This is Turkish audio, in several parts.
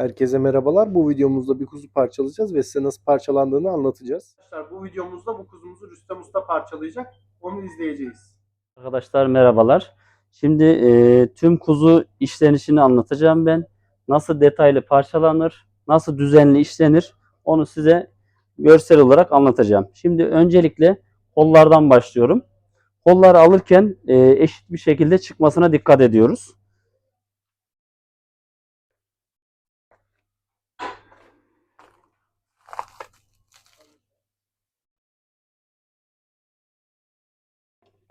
Herkese merhabalar. Bu videomuzda bir kuzu parçalayacağız ve size nasıl parçalandığını anlatacağız. Arkadaşlar bu videomuzda bu kuzumuzu Rüstem Usta parçalayacak. Onu izleyeceğiz. Arkadaşlar merhabalar. Şimdi e, tüm kuzu işlenişini anlatacağım ben. Nasıl detaylı parçalanır, nasıl düzenli işlenir onu size görsel olarak anlatacağım. Şimdi öncelikle kollardan başlıyorum. Kolları alırken e, eşit bir şekilde çıkmasına dikkat ediyoruz.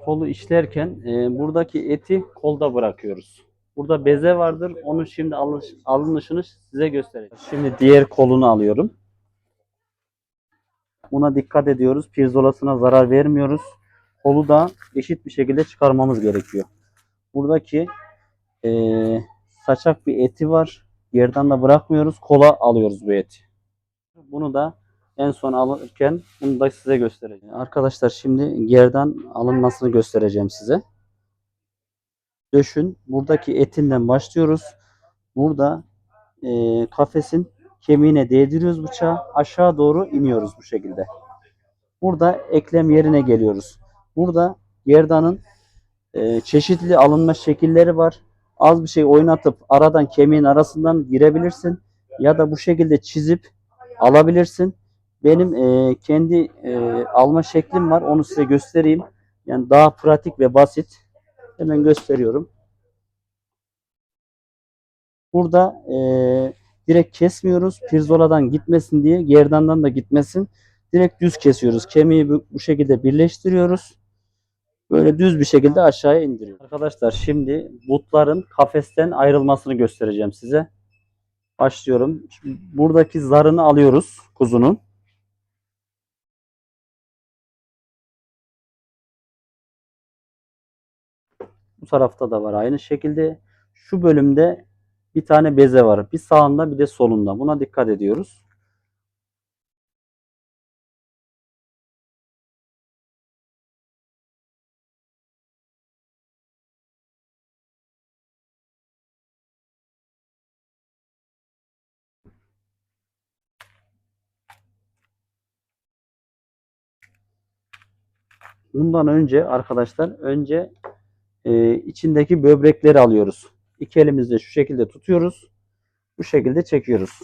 Kolu işlerken e, buradaki eti kolda bırakıyoruz. Burada beze vardır. Onun şimdi alış, alınışını size göstereceğim. Şimdi diğer kolunu alıyorum. Buna dikkat ediyoruz. Pirzolasına zarar vermiyoruz. Kolu da eşit bir şekilde çıkarmamız gerekiyor. Buradaki e, saçak bir eti var. Yerden de bırakmıyoruz. Kola alıyoruz bu eti. Bunu da en son alırken bunu da size göstereceğim. Arkadaşlar şimdi gerdan alınmasını göstereceğim size. Döşün buradaki etinden başlıyoruz. Burada e, kafesin kemiğine değdiriyoruz bıçağı. Aşağı doğru iniyoruz bu şekilde. Burada eklem yerine geliyoruz. Burada gerdanın e, çeşitli alınma şekilleri var. Az bir şey oynatıp aradan kemiğin arasından girebilirsin. Ya da bu şekilde çizip alabilirsin. Benim e, kendi e, alma şeklim var. Onu size göstereyim. Yani daha pratik ve basit. Hemen gösteriyorum. Burada e, direkt kesmiyoruz. Pirzoladan gitmesin diye, gerdandan da gitmesin. Direkt düz kesiyoruz. Kemiği bu, bu şekilde birleştiriyoruz. Böyle düz bir şekilde aşağıya indiriyoruz. Arkadaşlar şimdi butların kafesten ayrılmasını göstereceğim size. Başlıyorum. Şimdi buradaki zarını alıyoruz kuzunun. Bu tarafta da var aynı şekilde. Şu bölümde bir tane beze var. Bir sağında bir de solunda. Buna dikkat ediyoruz. Bundan önce arkadaşlar önce e, içindeki böbrekleri alıyoruz. İki elimizle şu şekilde tutuyoruz. Bu şekilde çekiyoruz.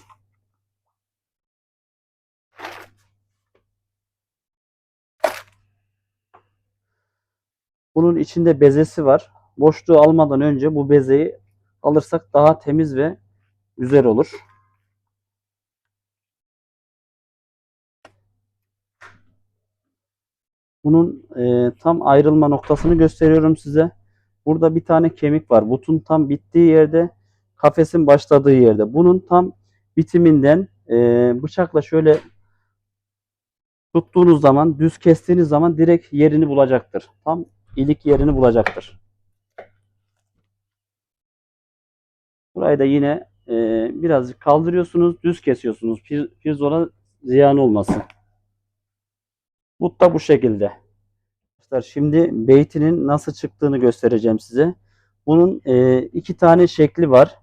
Bunun içinde bezesi var. Boşluğu almadan önce bu bezeyi alırsak daha temiz ve güzel olur. Bunun e, tam ayrılma noktasını gösteriyorum size. Burada bir tane kemik var. Butun tam bittiği yerde, kafesin başladığı yerde. Bunun tam bitiminden e, bıçakla şöyle tuttuğunuz zaman, düz kestiğiniz zaman direkt yerini bulacaktır. Tam ilik yerini bulacaktır. Burayı da yine e, birazcık kaldırıyorsunuz, düz kesiyorsunuz. Pir, pirzola ziyan olmasın. But da bu şekilde. Arkadaşlar şimdi beytinin nasıl çıktığını göstereceğim size. Bunun e, iki tane şekli var.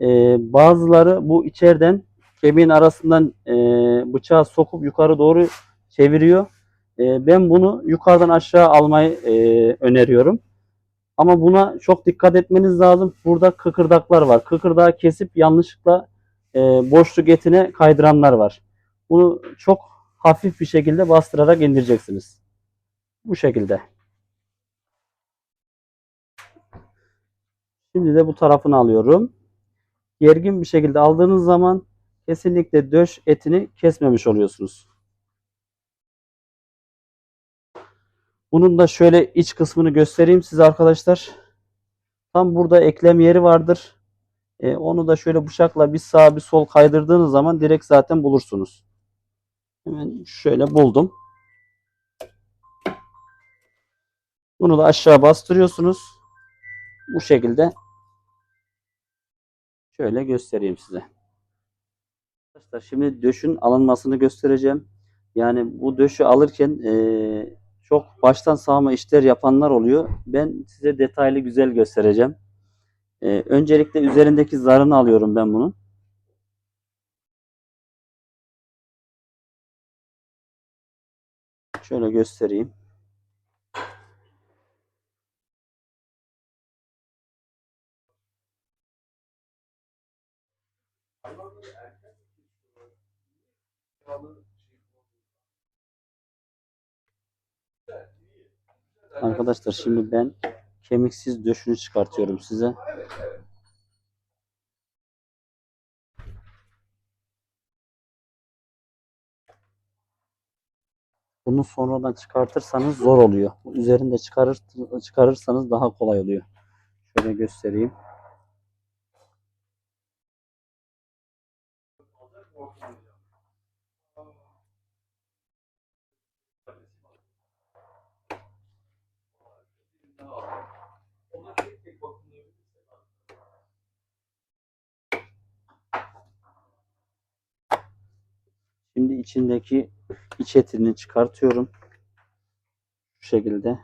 E, bazıları bu içeriden kemiğin arasından e, bıçağı sokup yukarı doğru çeviriyor. E, ben bunu yukarıdan aşağı almayı e, öneriyorum. Ama buna çok dikkat etmeniz lazım. Burada kıkırdaklar var. Kıkırdağı kesip yanlışlıkla e, boşluk etine kaydıranlar var. Bunu çok hafif bir şekilde bastırarak indireceksiniz. Bu şekilde. Şimdi de bu tarafını alıyorum. Gergin bir şekilde aldığınız zaman kesinlikle döş etini kesmemiş oluyorsunuz. Bunun da şöyle iç kısmını göstereyim size arkadaşlar. Tam burada eklem yeri vardır. E, onu da şöyle bıçakla bir sağ bir sol kaydırdığınız zaman direkt zaten bulursunuz. Hemen şöyle buldum. Bunu da aşağı bastırıyorsunuz. Bu şekilde şöyle göstereyim size. Arkadaşlar şimdi döşün alınmasını göstereceğim. Yani bu döşü alırken e, çok baştan sağma işler yapanlar oluyor. Ben size detaylı güzel göstereceğim. E, öncelikle üzerindeki zarını alıyorum ben bunun. Şöyle göstereyim. Arkadaşlar şimdi ben kemiksiz döşünü çıkartıyorum size. Bunu sonradan çıkartırsanız zor oluyor. Üzerinde çıkarır, çıkarırsanız daha kolay oluyor. Şöyle göstereyim. Şimdi içindeki iç etini çıkartıyorum. Bu şekilde.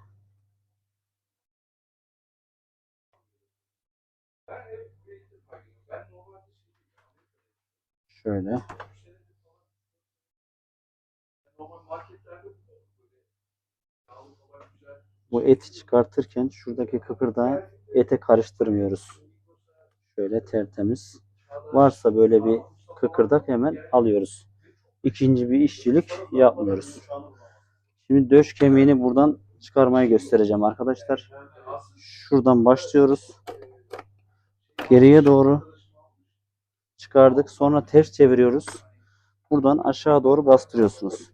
Şöyle. Bu eti çıkartırken şuradaki kıkırdağı ete karıştırmıyoruz. Şöyle tertemiz. Varsa böyle bir kıkırdak hemen alıyoruz. İkinci bir işçilik yapmıyoruz. Şimdi döş kemiğini buradan çıkarmayı göstereceğim arkadaşlar. Şuradan başlıyoruz. Geriye doğru çıkardık. Sonra ters çeviriyoruz. Buradan aşağı doğru bastırıyorsunuz.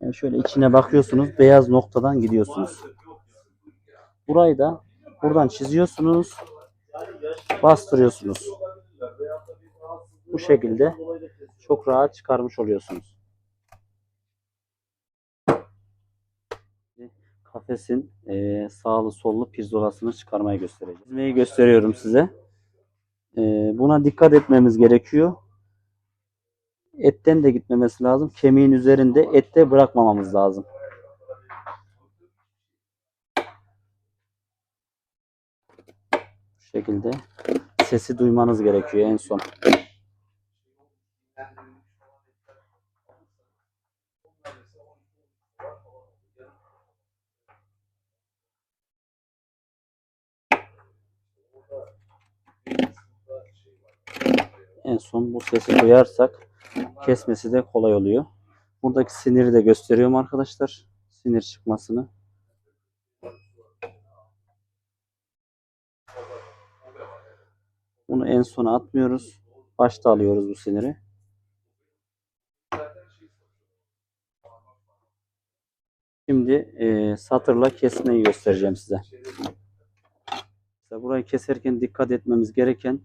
Yani şöyle içine bakıyorsunuz. Beyaz noktadan gidiyorsunuz. Burayı da buradan çiziyorsunuz. Bastırıyorsunuz. Şekilde çok rahat çıkarmış oluyorsunuz. Kafesin eee, sağlı sollu pirzolasını çıkarmayı göstereceğim. Çizmeyi gösteriyorum size. Eee, buna dikkat etmemiz gerekiyor. Etten de gitmemesi lazım. Kemiğin üzerinde ette bırakmamamız lazım. Bu şekilde sesi duymanız gerekiyor en son. En son bu sesi duyarsak kesmesi de kolay oluyor. Buradaki siniri de gösteriyorum arkadaşlar. Sinir çıkmasını. Bunu en sona atmıyoruz. Başta alıyoruz bu siniri. Şimdi e, satırla kesmeyi göstereceğim size. Burayı keserken dikkat etmemiz gereken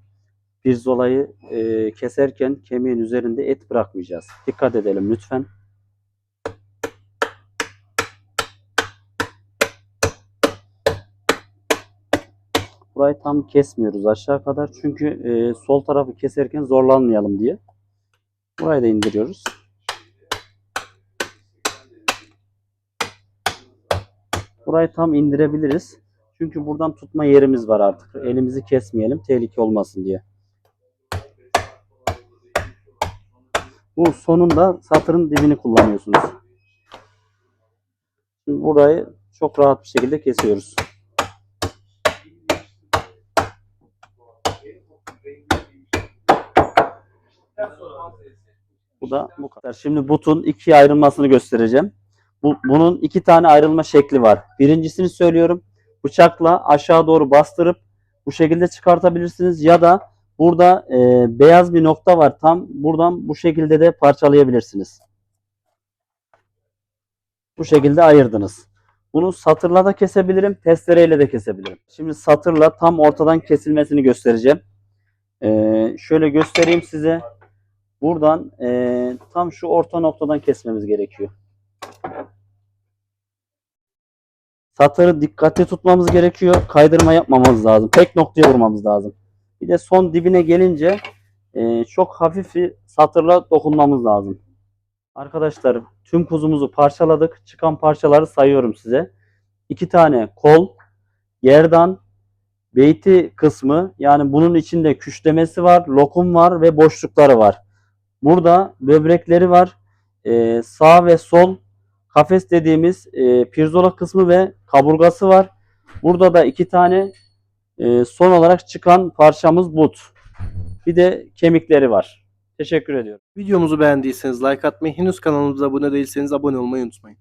pirzolayı e, keserken kemiğin üzerinde et bırakmayacağız. Dikkat edelim lütfen. Burayı tam kesmiyoruz aşağı kadar çünkü e, sol tarafı keserken zorlanmayalım diye. Burayı da indiriyoruz. Burayı tam indirebiliriz. Çünkü buradan tutma yerimiz var artık. Elimizi kesmeyelim tehlike olmasın diye. Bu sonunda satırın dibini kullanıyorsunuz. Şimdi burayı çok rahat bir şekilde kesiyoruz. Bu da bu kadar. Şimdi butun ikiye ayrılmasını göstereceğim. Bu, bunun iki tane ayrılma şekli var. Birincisini söylüyorum. Bıçakla aşağı doğru bastırıp bu şekilde çıkartabilirsiniz ya da burada e, beyaz bir nokta var. Tam buradan bu şekilde de parçalayabilirsiniz. Bu şekilde ayırdınız. Bunu satırla da kesebilirim, testereyle de kesebilirim. Şimdi satırla tam ortadan kesilmesini göstereceğim. Ee, şöyle göstereyim size. Buradan e, tam şu orta noktadan kesmemiz gerekiyor. Satırı dikkatli tutmamız gerekiyor. Kaydırma yapmamamız lazım. Tek noktaya vurmamız lazım. Bir de son dibine gelince e, çok hafif bir satırla dokunmamız lazım. Arkadaşlar tüm kuzumuzu parçaladık. Çıkan parçaları sayıyorum size. İki tane kol, yerdan, beyti kısmı yani bunun içinde küşlemesi var, lokum var ve boşlukları var. Burada böbrekleri var. e, sağ ve sol kafes dediğimiz e, pirzola kısmı ve kaburgası var. Burada da iki tane e, son olarak çıkan parçamız but. Bir de kemikleri var. Teşekkür ediyorum. Videomuzu beğendiyseniz like atmayı, henüz kanalımıza abone değilseniz abone olmayı unutmayın.